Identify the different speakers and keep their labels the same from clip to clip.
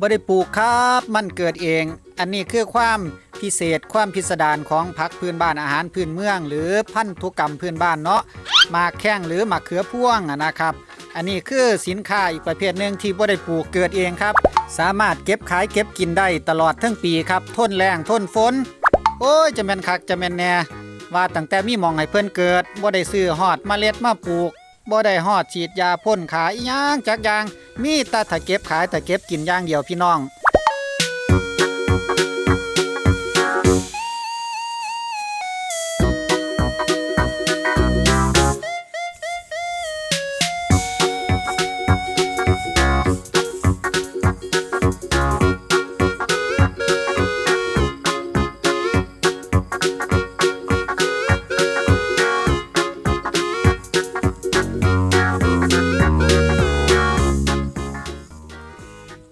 Speaker 1: บ่ได้ปลูกครับมันเกิดเอง อันนี้คือความพิเศษความพิสดารของผักพื้นบ้านอาหารพื้นเมือง หรือพันธุกรรมพื้นบ้านเนาะหมากแข้งหรือหมากเขือพ่วงนะครับ อันนี้คือสินค้าอีกประเภทหนึ่งที่บ่ได้ปลูกเกิดเองครับ สามารถเก็บขายเก็บกินได้ตลอดทั้งปีครับทนแรงทนฝน โอ้ยจะแม่นคักจะแม่นแน่ว่าตั้งแต่มีมองให้เพิ่อนเกิดบ่ได้ซื้อฮอดเมล็ดมาปลูก บ่ได้ฮอดฉีดยาพ่นขายอีหยังจักอย่าง มีแต่ถ้าเก็บขายถ้าเก็บกินอย่างเดียวพี่น้อง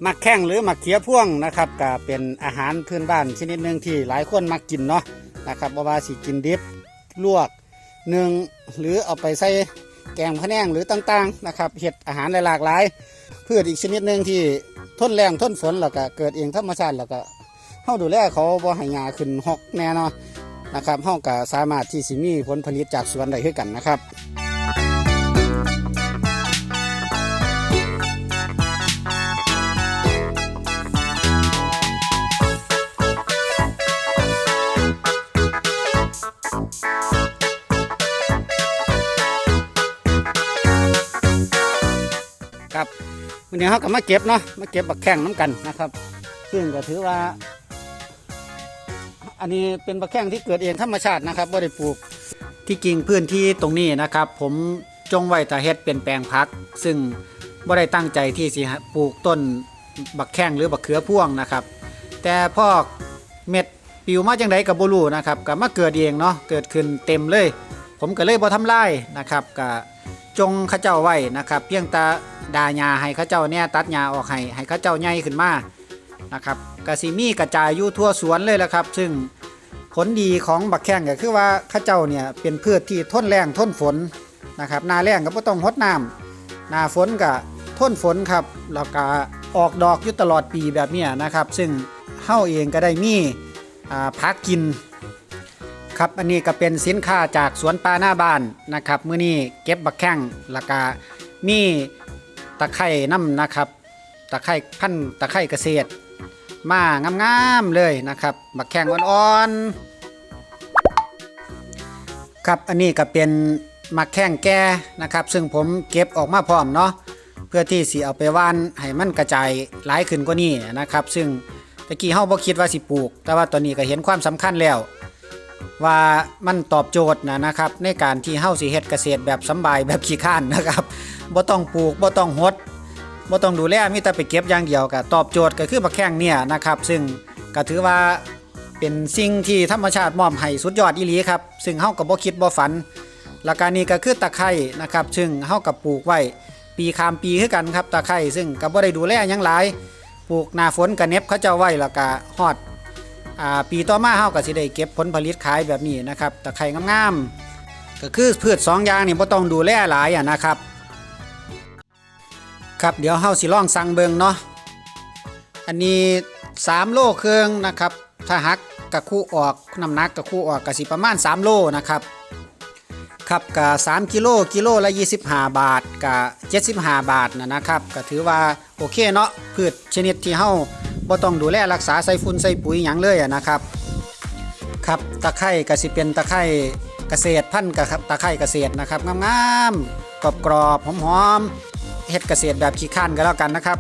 Speaker 1: มักแข้งหรือมักเขียพ่วงนะครับก็เป็นอาหารพื้นบ้านชนิดหนึ่งที่หลายคนมักกินเนาะนะครับบ่ว่าสิกินดิบลวกหนึ่งหรือเอาไปใส่แกงพะแนงหรือต่างๆนะครับเห็ดอาหารหลากหลาย พืชอีกชนิดหนึ่งที่ทนแรงทนฝนแล้วก็เกิดเองธรรมชาติแล้วก็เฮาดูแลเขาบ่ให้หญ้าขึ้นหอกแน่เนอนนะครับเฮาก็สามารถที่สิมีผลผลิตจากสวนได้คือกันนะครับ วันนี้เขาก็มาเก็บเนาะมาเก็บบักแข้งน้ำกันนะครับ ซึ่งก็ถือว่า อันนี้เป็นบักแข้งที่เกิดเองธรรมชาตินะครับไม่ได้ปลูกที่จริงพื้นที่ตรงนี้นะครับ ผมจงไว้แต่เฮ็ดเป็นแปลงพัก ซึ่งไม่ได้ตั้งใจที่สิปลูกต้นบักแข้งหรือบักเขือพ่วงนะครับ แต่พอเม็ดปิวมาจังไดกับบูรูนะครับก็มาเกิดเองเนาะเกิดขึ้นเต็มเลย ผมก็เลยบ่ทำลายนะครับก็ จงข้าเจ้าไว้นะครับ เพียงแต่ดาหญ้าให้ข้าเจ้าเนี่ยตัดหญ้าออกให้ให้ข้าเจ้าใหญ่ขึ้นมานะครับกะสิมีกระจายอยู่ทั่วสวนเลยละครับ ซึ่งผลดีของบักแข้งก็คือว่าข้าเจ้าเนี่ยเป็นพืชที่ทนแรงทนฝนนะครับหนาแรงก็บ่ต้องรดน้ำหนาฝนก็ทนฝนครับแล้วก็ออกดอกอยู่ตลอดปีแบบนี้นะครับ ซึ่งเฮาเองก็ได้มีอ่าพักกิน ครับอันนี้ก็เป็นสินค้าจากสวนปลาหน้าบ้านนะครับมื้อนี้เก็บบักแข้งแล้วก็มีตะไคร่น้ำนะครับ ตะไคร่พันตะไคร่เกษตร มางามๆเลยนะครับบักแข้งอ่อนๆครับอันนี้ก็เป็นมักแข้งแก่นะครับ ซึ่งผมเก็บออกมาพร้อมเนาะเพื่อที่สิเอาไปว่านให้มันกระจายหลายขึ้นกว่านี้นะครับ ซึ่งตะกี้เฮาบ่คิดว่าสิปลูก แต่ว่าตอนนี้ก็เห็นความสำคัญแล้ว ว่ามันตอบโจทย์นะนะครับ ในการที่เฮาสิเฮ็ดเกษตรแบบสบายแบบขี้ข้านนะครับบ่ต้องปลูกบ่ต้องหดบ่ต้องดูแลมีแต่ไปเก็บอย่างเดียวก็ตอบโจทย์ก็คือบักแข้งเนี่ยนะครับ ซึ่งก็ถือว่าเป็นสิ่งที่ธรรมชาติมอบให้สุดยอดอีหลีครับ ซึ่งเฮาก็บ่คิดบ่ฝันแล้วก็นี่ก็คือตะไคร้นะครับ ซึ่งเฮาก็ปลูกไว้ปีคามปีคือกันครับตะไคร้ซึ่งก็บ่ได้ดูแลหยังหลาย ปลูกหน้าฝนก็เน็บเขาเจ้าไว้แล้วก็ฮอด อ่าปีต่อมาเฮาก็สิได้เก็บผลผลิตขายแบบนี้นะครับตะไคร่งามๆก็คือพืชสองอย่างนี่บ่ต้องดูแลหลายอะนะครับ ครับเดี๋ยวเฮาสิลองสั่งเบิงเนาะอันนี้3โลเครึ่องนะครับถ้าหักกะคู่ออกน้ำหนักกะคู่ออกก็สิประมาณ 3 โลนะครับครับกะ3กิโลกิโลละ 25 บาทกะ75 บาทนะนะครับก็ถือว่าโอเคเนาะพืชชนิดที่เฮา บ่ต้องดูแลรักษาใส่ฝุ่นใส่ปุ๋ยหยังเลยอะนะครับครับตะไคร่ก็สิเป็นตะไคร่เกษตรพันธุ์กับตะไคร่เกษตรนะครับงามๆกรอบๆหอมๆเฮ็ดเกษตรแบบขี้ข้านก็แล้วกันนะครับ